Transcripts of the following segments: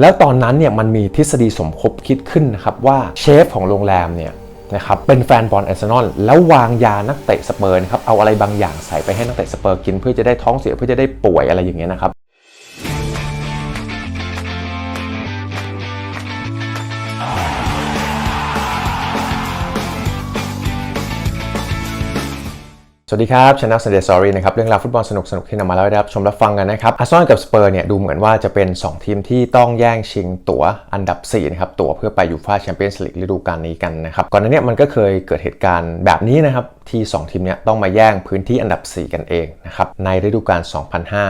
แล้วตอนนั้นเนี่ยมันมีทฤษฎีสมคบคิดขึ้นนะครับว่าเชฟของโรงแรมเนี่ยนะครับเป็นแฟนบอลอาร์เซนอลแล้ววางยานักเตะสเปอร์นะครับเอาอะไรบางอย่างใส่ไปให้นักเตะสเปอร์กิน เพื่อจะได้ท้องเสียเพื่อจะได้ป่วยอะไรอย่างเงี้ยนะครับ สวัสดีครับช anel Sunday Story นะครับเรื่องราวฟุตบอลสนุกสนุกที่นำมาเล่าให้ได้รับชมรับฟังกันนะครับอาร์ซอลกับสเปอร์เนี่ยดูเหมือนว่าจะเป็น 2 ทีมที่ต้องแย่งชิงตั๋วอันดับ4นะครับตั๋วเพื่อไปยูฟ่าแชมเปี้ยนส์ลีกฤดูกาลนี้กันนะครับก่อนหน้านี้มันก็เคยเกิดเหตุการณ์แบบนี้นะครับที่ 2 ทีมเนี้ยต้องมาแย่งพื้นที่อันดับ 4 กันเองนะครับในฤดูกาล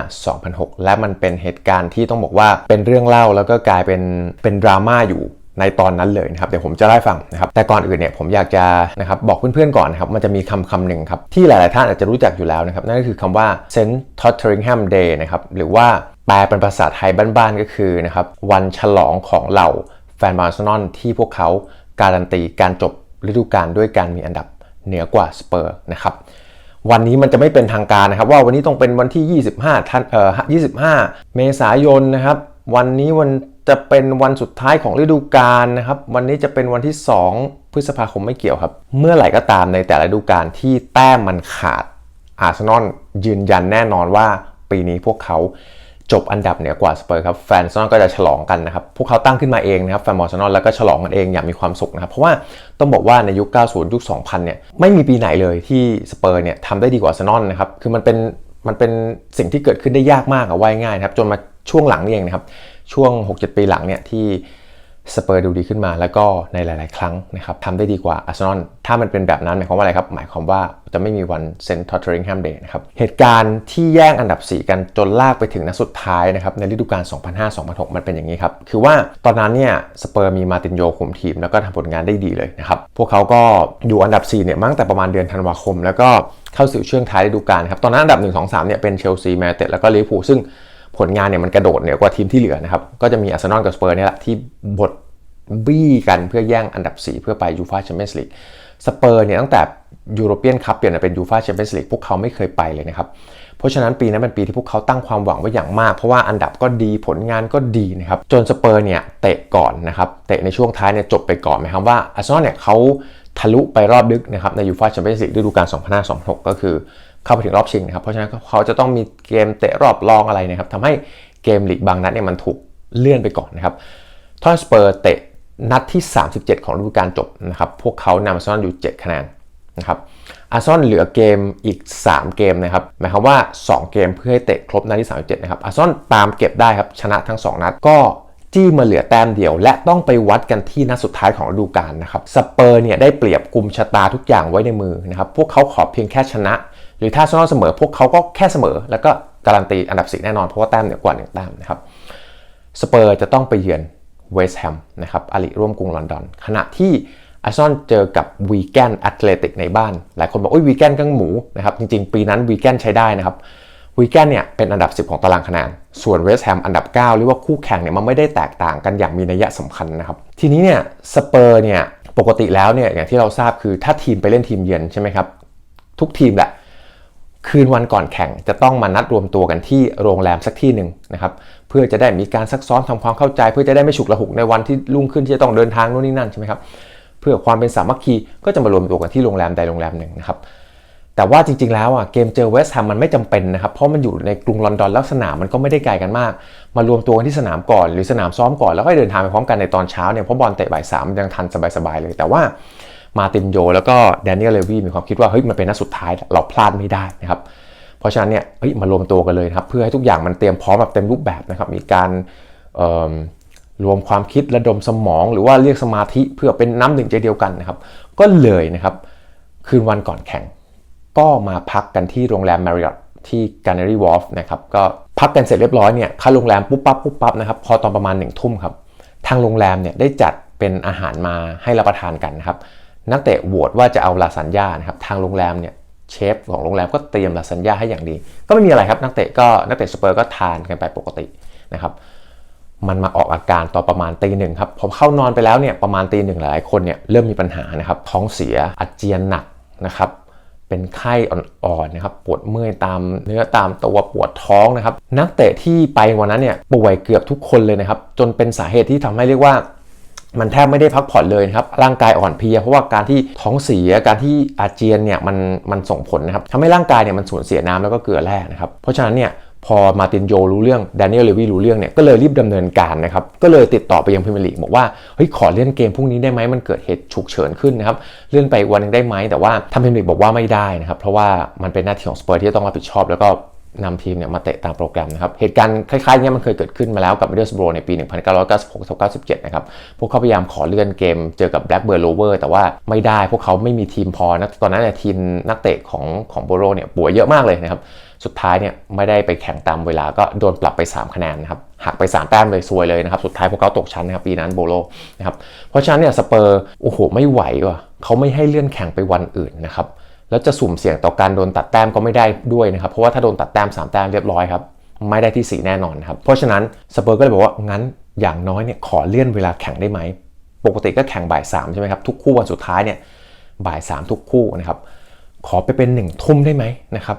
2005-2006 และมันเป็นเหตุการณ์ที่ต้องบอกว่าเป็นเรื่องเล่าแล้วก็กลายเป็นเป็นดราม่าอยู่ ในตอนนั้นเลยนะครับเดี๋ยวผมจะเล่าให้ฟังนะครับแต่ก่อนอื่นเนี่ยผมอยากจะนะครับบอกเพื่อนๆก่อนนะครับมันจะมีคำคำหนึ่งครับที่หลายๆท่านอาจจะรู้จักอยู่แล้วนะครับนั่นก็คือคำว่า St. Tottenham Day นะครับหรือว่าแปลเป็นภาษาไทยบ้านๆก็คือนะครับวันฉลองของเหล่าแฟนบอลอาร์เซนอลที่พวกเขาการันตีการจบฤดูกาลด้วยการมีอันดับเหนือกว่าสเปอร์นะครับวันนี้มันจะไม่เป็นทางการนะครับ ว่าวันนี้ต้องเป็นวันที่ 25ท่านเอ่อ25 เมษายนนะครับวันนี้วัน จะเป็นวันสุดท้ายของฤดูกาลนะครับ วันนี้จะเป็นวันที่ 2 พฤษภาคมไม่เกี่ยวครับ เมื่อไหร่ก็ตามในแต่ละฤดูกาลที่แต้มมันขาดอาร์เซนอลยืนยันแน่นอนว่าปีนี้พวกเขาจบอันดับเหนือกว่าสเปอร์ครับแฟนอาร์เซนอลก็จะฉลองกันนะครับ พวกเขาตั้งขึ้นมาเองนะครับแฟนบอลอาร์เซนอลแล้วก็ฉลองกันเองอย่างมีความสุขนะครับ เพราะว่าต้องบอกว่าในยุค 90 ยุค 2000 เนี่ยไม่มีปีไหนเลยที่สเปอร์เนี่ยทำได้ดีกว่าอาร์เซนอลนะครับ คือมันเป็นมันเป็นสิ่งที่เกิดขึ้นได้ยากมากอะว่ายง่ายนะครับ จนมาช่วงหลังนี่เองนะครับ ช่วง 6-7 ปีหลังเนี่ยที่สเปอร์ดูดีขึ้นมาแล้วก็ในหลาย ๆ ครั้งนะครับทำได้ดีกว่าอาร์เซนอลถ้ามันเป็นแบบนั้นหมายความว่าอะไรครับ หมายความว่าจะไม่มีวันเซนต์ทอตเทริงแฮมเดย์นะครับเหตุการณ์ที่แย่งอันดับ 4 กันจนลากไปถึงนัดสุดท้ายนะครับในฤดูกาล 2005-2006 มันเป็นอย่างนี้ครับ คือว่าตอนนั้นเนี่ยสเปอร์มีมาตินโยคุมทีม แล้วก็ทำผลงานได้ดีเลยนะครับพวกเขาก็อยู่อันดับ 4 เนี่ยมั้งแต่ประมาณเดือนธันวาคม แล้วก็เข้าสู่ช่วงท้ายฤดูกาลครับตอนนั้นอันดับ 1 2 3 เนี่ยเป็นเชลซีแมนเต็ดแล้วก็ลิเวอร์พูลซึ่ง ผลงานเนี่ยมันกระโดดเหนือกว่าทีมที่เหลือนะครับก็จะมีอาร์เซนอลกับสเปอร์เนี่ยแหละที่บดบี้กันเพื่อแย่งอันดับ 4 เพื่อไปยูฟาแชมเปี้ยนส์ลีกสเปอร์เนี่ยตั้งแต่ยูโรเปียนคัพเปลี่ยนมาเป็นยูฟาแชมเปี้ยนส์ลีกพวกเขาไม่เคยไปเลยนะครับ เพราะฉะนั้นปีนั้นเป็นปีที่พวกเขาตั้งความหวังไว้อย่างมาก เพราะว่าอันดับก็ดีผลงานก็ดีนะครับ จนสเปอร์เนี่ยเตะก่อนนะครับ เตะในช่วงท้ายเนี่ยจบไปก่อนหมายความว่าอาร์เซนอลเนี่ยเขาทะลุไปรอบดึกนะครับในยูฟาแชมเปี้ยนส์ลีกฤดูกาล2005-2006 ก็คือ เข้าไปถึงรอบชิงนะครับ เพราะฉะนั้นเขาจะต้องมีเกมเตะรอบรองอะไรนะครับทำให้เกมลีกบางนัดเนี่ยมันถูกเลื่อนไปก่อนนะครับทอนสเปอร์เตะนัดที่ 37 ของฤดูกาลจบนะครับ พวกเขานำอาร์เซนอลอยู่ 7 คะแนนนะครับ อาร์เซนอลเหลือเกมอีก 3 เกมนะครับ หมายความว่า 2 เกมเพื่อให้เตะครบนัดที่ 37 นะครับ อาร์เซนอลตามเก็บได้ครับ ชนะทั้ง 2 นัด ก็จี้มาเหลือแต้มเดียว และต้องไปวัดกันที่นัดสุดท้ายของฤดูกาลนะครับ สเปอร์เนี่ยได้เปรียบกลุ่มชะตาทุกอย่างไว้ในมือนะครับ พวกเขาขอเพียงแค่ชนะ หรือถ้าซนอลเสมอพวกเขาก็แค่เสมอ แล้วก็การันตีอันดับ4แน่นอนเพราะว่าแต้มเหนือกว่า1แต้มนะครับสเปอร์จะต้องไปเยือนเวสต์แฮมนะครับอาลีร่วมกรุงลอนดอน ขณะที่อาร์ซอลเจอกับวีแกนแอตเลติกในบ้าน หลายคนบอกโอ้ยวีแกนกังหมูนะครับจริงๆ ปีนั้นวีแกนใช้ได้นะครับวีแกนเนี่ยเป็นอันดับ 10 ของตารางคะแนน ส่วนเวสต์แฮมอันดับ 9 หรือว่าคู่แข่งเนี่ยมันไม่ได้แตกต่างกันอย่างมีนัยสำคัญนะครับ ทีนี้เนี่ยสเปอร์เนี่ยปกติแล้วเนี่ยอย่างที่เราทราบคือถ้าทีมไปเล่นทีมเยือนใช่ไหมครับทุกทีมแหละ คืนวันก่อนแข่งจะต้องมานัดรวมตัวกันที่โรงแรมสักที่หนึ่งนะครับเพื่อจะได้มีการซักซ้อมทำความเข้าใจ เพื่อจะได้ไม่ฉุกละหุกในวันที่รุ่งขึ้นที่จะต้องเดินทางโน่นนี่นั่นใช่ไหมครับเพื่อความเป็นสามัคคีก็จะมารวมตัวกันที่โรงแรมใดโรงแรมหนึ่งนะครับแต่ว่าจริงๆแล้วอะเกมเจอเวสต์แฮมมันไม่จำเป็นนะครับเพราะมันอยู่ในกรุงลอนดอนแล้วสนามมันก็ไม่ได้ไกลกันมาก มารวมตัวกันที่สนามก่อน หรือสนามซ้อมก่อนแล้วก็เดินทางไปพร้อมกันในตอนเช้าเนี่ยเพราะบอลเตะบ่ายสามยังทันสบายๆเลย แต่ว่า มาตินโย แล้วก็แดเนียลเลวีมีความคิดว่าเฮ้ยมันเป็นนัดสุดท้ายเราพลาดไม่ได้นะครับเพราะฉะนั้นเนี่ยมารวมตัวกันเลยครับเพื่อให้ทุกอย่างมันเตรียมพร้อมแบบเต็มรูปแบบนะครับมีการรวมความคิดระดมสมอง หรือว่าเรียกสมาธิเพื่อเป็นน้ำหนึ่งใจเดียวกันนะครับก็เลยนะครับคืนวันก่อนแข่ง ก็มาพักกันที่โรงแรม Marriott ที่ Canary Wharf นะครับก็พักกันเสร็จเรียบร้อยเนี่ยเข้าโรงแรมปุ๊บปั๊บปุ๊บปั๊บนะครับพอตอนประมาณหนึ่งทุ่มครับทางโรงแรมเนี่ยได้จัดเป็นอาหารมาให้รับประทานกันนะครับ นักเตะโหวตว่าจะเอาลาซานญานะครับทางโรงแรมเนี่ยเชฟของโรงแรมก็เตรียมลาซานญาให้อย่างดี ก็ไม่มีอะไรครับนักเตะก็นักเตะสเปอร์ก็ทานกันไปปกตินะครับมันมาออกอาการตอนประมาณตีหนึ่งครับพอเข้านอนไปแล้วเนี่ยประมาณตีหนึ่งหลายคนเนี่ยเริ่มมีปัญหานะครับท้องเสียอาเจียนหนักนะครับเเป็นไข้อ่อนๆนะครับปวดเมื่อยตามเนื้อตามตัวปวดท้องนะครับนักเตะที่ไปวันนั้นเนี่ยป่วยเกือบทุกคนเลยนะครับจนเป็นสาเหตุที่ทำให้เรียกว่า มันแทบไม่ได้พักผ่อนเลยนะครับร่างกายอ่อนเพลีย เพราะว่าการที่ท้องเสียการที่อาเจียนเนี่ยมันมันส่งผลนะครับทำให้ร่างกายเนี่ยมันสูญเสียน้ำแล้วก็เกลือแร่นะครับเพราะฉะนั้นเนี่ยพอมาตินโยรู้เรื่องแดเนียลเลวีรู้เรื่องเนี่ยก็เลยรีบดำเนินการนะครับก็เลยติดต่อไปยังพรีเมียร์ลีกบอกว่าเฮ้ยขอเลื่อนเกมพรุ่งนี้ได้ไหมมันเกิดเหตุฉุกเฉินขึ้นนะครับเลื่อนไปวันหนึงได้ไหมแต่ว่าทางพรีเมียร์ลีกบอกว่าไม่ได้นะครับเพราะว่ามันเป็นหน้าที่ของสเปอร์ที่จะต้องรับผิดชอบแล้วก็ นำทีมเนี่ยมาเตะตามโปรแกรมนะครับเหตุการณ์คล้ายๆเนี้ยมันเคยเกิดขึ้นมาแล้วกับมิดเดิลสโบรในปี 1996-97 นะครับ พวกเขาพยายามขอเลื่อนเกมเจอกับ Blackburn Rover แต่ว่าไม่ได้พวกเขาไม่มีทีมพอนะตอนนั้นเนี่ยทีมนักเตะของของโบโรเนี่ยป่วยเยอะมากเลยนะครับ สุดท้ายเนี่ยไม่ได้ไปแข่งตามเวลาก็โดนปรับไป 3 คะแนนนะครับหักไป 3 แต้มเลยซวยเลยนะครับ สุดท้ายพวกเขาตกชั้นนะครับปีนั้นโบโลนะครับเพราะฉะนั้นเนี่ยสเปอร์โอ้โหไม่ไหวว่ะเขาไม่ให้เลื่อนแข่งไปวันอื่นนะครับ แล้วจะสุ่มเสี่ยงต่อการโดนตัดแต้มก็ไม่ได้ด้วยนะครับ เพราะว่าถ้าโดนตัดแต้ม3แต้มเรียบร้อยครับไม่ได้ที่ 4 แน่นอนครับ เพราะฉะนั้นสเปอร์ก็เลยบอกว่างั้นอย่างน้อยเนี่ยขอเลื่อนเวลาแข่งได้ไหม ปกติก็แข่งบ่าย3ใช่ไหมครับ ทุกคู่วันสุดท้ายเนี่ยบ่าย3ทุกคู่นะครับ ขอไปเป็น1นึ่ทุ่มได้ไหมนะครับ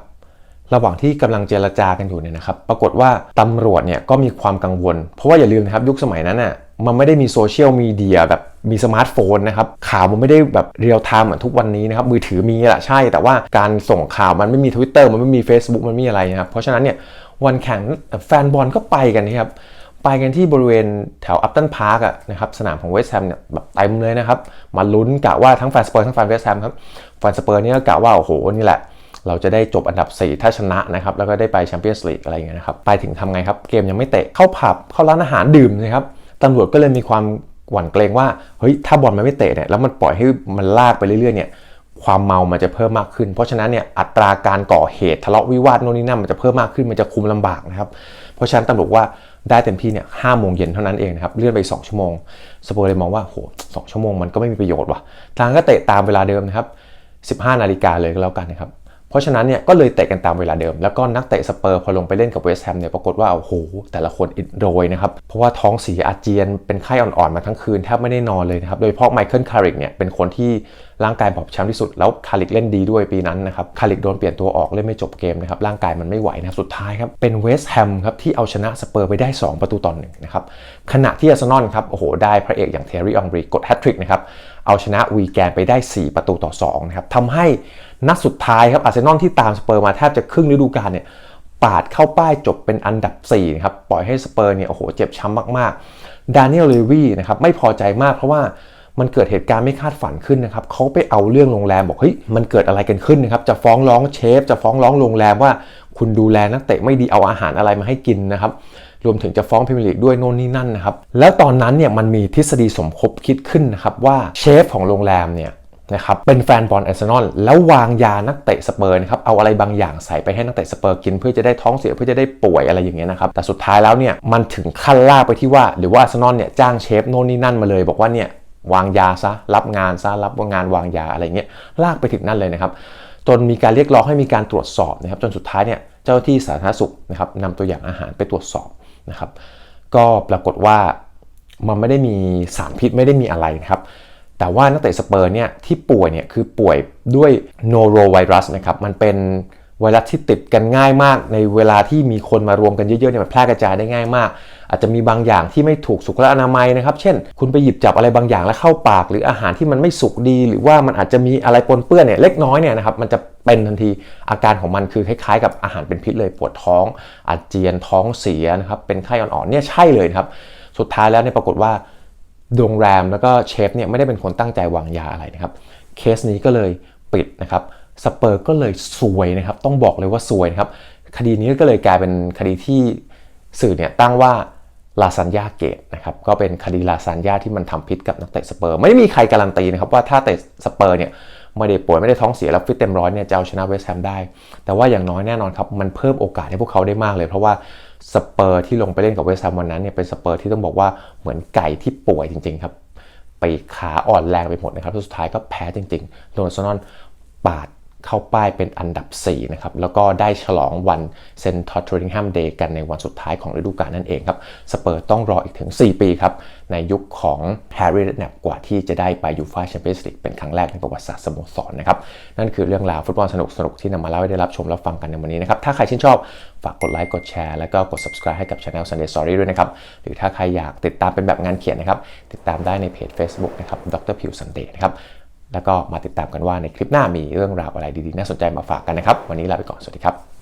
ระหว่างที่กำลังเจรจากันอยู่เนี่ยนะครับ ปรากฏว่าตำรวจเนี่ยก็มีความกังวล เพราะว่าอย่าลืมนะครับยุคสมัยนั้นน่ะ มันไม่ได้มีโซเชียลมีเดียแบบมีสมาร์ทโฟนนะครับข่าวมันไม่ได้แบบเรียลไทม์เหมือนทุกวันนี้นะครับมือถือมีแหละใช่ แต่ว่าการส่งข่าวมันไม่มี Twitter มันไม่มี Facebook มันไม่มีอะไรนะครับเพราะฉะนั้นเนี่ยวันแข่งแฟนบอลก็ไปกันนะครับไปกันที่บริเวณแถวอัปตันพาร์กอะนะครับสนามของเวสต์แฮมเนี่ยแบบเต็มเลยนะครับมาลุ้นกะว่าทั้งแฟนสเปอร์ทั้งแฟนเวสต์แฮมครับแฟนสเปอร์เนี่ยกะว่าโอ้โหนี่แหละเราจะได้จบอันดับ 4 ถ้าชนะนะครับ แล้วก็ได้ไปแชมเปี้ยนส์ลีกอะไรอย่างเงี้ยนะครับ ไปถึงทำไงครับ เกมยังไม่เตะ เข้าผับ เข้าร้านอาหารดื่มนะครับ ตำรวจก็เลยมีความหวั่นเกรงว่าเฮ้ยถ้าบอลมันไม่เตะเนี่ยแล้วมันปล่อยให้มันลากไปเรื่อยๆเนี่ยความเมามันจะเพิ่มมากขึ้น เพราะฉะนั้นเนี่ยอัตราการก่อเหตุทะเลาะวิวาทโน่นนี่นั่นมันจะเพิ่มมากขึ้นมันจะคุมลำบากนะครับเพราะฉะนั้นตำรวจว่าได้เต็มที่เนี่ยห้าโมงเย็นเท่านั้นเองนะครับเลื่อนไป 2 ชั่วโมงสปอร์เลยมองว่าโหสองชั่วโมงมันก็ไม่มีประโยชน์ว่ะทางก็เตะตามเวลาเดิมนะครับ15 นาฬิกาเลยก็แล้วกันนะครับ เพราะฉะนั้นเนี่ยก็เลยเตะกันตามเวลาเดิม แล้วก็นักเตะสเปอร์พอลงไปเล่นกับเวสต์แฮมเนี่ยปรากฏว่าโอ้โหแต่ละคนอิดโรยนะครับ เพราะว่าท้องเสียอาเจียนเป็นไข้อ่อนๆมาทั้งคืนแทบไม่ได้นอนเลยนะครับ โดยเฉพาะไมเคิลคาริกเนี่ยเป็นคนที่ร่างกายบอบช้ำที่สุด แล้วคาริกเล่นดีด้วยปีนั้นนะครับคาริกโดนเปลี่ยนตัวออกเล่นไม่จบเกมนะครับร่างกายมันไม่ไหวนะสุดท้ายครับเป็นเวสต์แฮมครับที่เอาชนะสเปอร์ไปได้ 2 ประตูต่อหนึ่งนะครับขณะที่อาร์เซนอลครับโอ้โหได้พระเอกอย่างเทอร์รี่อองบรีกดแฮตทริกนะครับเอาชนะวีแกนไปได้ 4 ประตูต่อ2นะครับทำให้นัดสุดท้ายครับอาร์เซนอลที่ตามสเปอร์มาแทบจะครึ่งฤดูกาลเนี่ยปาดเข้าป้ายจบเป็นอันดับ4นะครับปล่อยให้สเปอร์เนี่ยโอ้โหเจ็บช้ำมากๆดานิเอลเลวีนะครับไม่พอใจมากเพราะว่า มันเกิดเหตุการณ์ไม่คาดฝันขึ้นนะครับเขาไปเอาเรื่องโรงแรมบอกเฮ้ยมันเกิดอะไรกันขึ้นนะครับจะฟ้องร้องเชฟ จะฟ้องร้องโรงแรมว่า คุณดูแลนักเตะไม่ดีเอาอาหารอะไรมาให้กินนะครับรวมถึงจะฟ้องพรีเมียร์ลีกด้วยโน่นนี่นั่นนะครับแล้วตอนนั้นเนี่ยมันมีทฤษฎีสมคบคิดขึ้นนะครับว่าเชฟของโรงแรมเนี่ยนะครับเป็นแฟนบอลอาร์เซนอลแล้ววางยานักเตะสเปอร์นะครับเอาอะไรบางอย่างใส่ไปให้นักเตะสเปอร์กิน เพื่อจะได้ท้องเสียเพื่อจะได้ป่วยอะไรอย่างเงี้ยนะครับแต่สุดท้ายแล้วเนี่ยมันถึงขั้นลากไปที่ว่า หรือว่าอาร์เซนอลเนี่ยจ้างเชฟโน่นนี่นั่นมาเลย บอกว่าเนี่ย วางยาซะรับงานซะรับงานวางยาอะไรเงี้ยลากไปถึงนั่นเลยนะครับ จนมีการเรียกร้องให้มีการตรวจสอบนะครับ จนสุดท้ายเนี่ยเจ้าที่สาธารณสุขนะครับนำตัวอย่างอาหารไปตรวจสอบนะครับ ก็ปรากฏว่ามันไม่ได้มีสารพิษไม่ได้มีอะไรนะครับแต่ว่านักเตะสเปอร์เนี่ยที่ป่วยเนี่ยคือป่วยด้วยโนโรไวรัสนะครับมันเป็นไวรัสที่ติดกันง่ายมาก ในเวลาที่มีคนมารวมกันเยอะๆเนี่ยมันแพร่กระจายได้ง่ายมาก อาจจะมีบางอย่างที่ไม่ถูกสุขลักษณะอนามัยนะครับ เช่น คุณไปหยิบจับอะไรบางอย่างแล้วเข้าปาก หรืออาหารที่มันไม่สุกดี หรือว่ามันอาจจะมีอะไรปนเปื้อนเนี่ยเล็กน้อยเนี่ยนะครับมันจะเป็นทันทีอาการของมันคือคล้ายๆ กับอาหารเป็นพิษเลยปวดท้อง อาเจียนท้องเสียนะครับเป็นไข้อ่อนๆเนี่ยใช่เลยครับ สุดท้ายแล้วเนี่ยปรากฏว่าโรงแรมแล้วก็เชฟเนี่ยไม่ได้เป็นคนตั้งใจวางยาอะไรนะครับเคสนี้ก็เลยปิดนะครับสเปอร์ก็เลยซวยนะครับ ต้องบอกเลยว่าซวยนะครับ คดีนี้ก็เลยกลายเป็นคดีที่สื่อเนี่ยตั้งว่า ลาซานยาเกตนะครับก็เป็นคดีลาซานยาที่มันทำพิษกับนักเตะสเปอร์ ไม่มีใครการันตีนะครับว่าถ้าเตะสเปอร์เนี่ยไม่ได้ป่วยไม่ได้ท้องเสียแล้วฟิตเต็มร้อยเนี่ยจะเอาชนะเวสต์แฮมได้ แต่ว่าอย่างน้อยแน่นอนครับ มันเพิ่มโอกาสให้พวกเขาได้มากเลย เพราะว่าสเปอร์ที่ลงไปเล่นกับเวสต์แฮมวันนั้นเนี่ยเป็นสเปอร์ที่ต้องบอกว่าเหมือนไก่ที่ป่วยจริงๆครับไปขาอ่อนแรงไปหมดนะครับสุดท้ายก็แพ้จริงๆโดนซอนอนปาด เข้าป้ายเป็นอันดับ 4 นะครับ แล้วก็ได้ฉลองวันเซนต์ทอตเทริงแฮมเดย์กันในวันสุดท้ายของฤดูกาลนั่นเองครับ สเปอร์ต้องรออีกถึง 4 ปีครับ ในยุคของแฮร์รี่เรดแนปกว่าที่จะได้ไปยูฟ่าแชมเปี้ยนส์ลีกเป็นครั้งแรกในประวัติศาสตร์สโมสรนะครับ นั่นคือเรื่องราวฟุตบอลสนุกๆที่นำมาเล่าให้ได้รับชมและฟังกันในวันนี้นะครับ ถ้าใครชื่นชอบฝากกดไลค์กดแชร์แล้วก็กด subscribe ให้กับ Channel Sunday Story ด้วยนะครับ หรือถ้าใครอยากติดตามเป็นแบบงานเขียนนะครับติดตามได้ในเพจ Facebook นะครับดรพิวซันเดย์นะครับ แล้วก็มาติดตามกันว่าในคลิปหน้ามีเรื่องราวอะไรดีๆ น่าสนใจมาฝากกันนะครับ วันนี้ลาไปก่อน สวัสดีครับ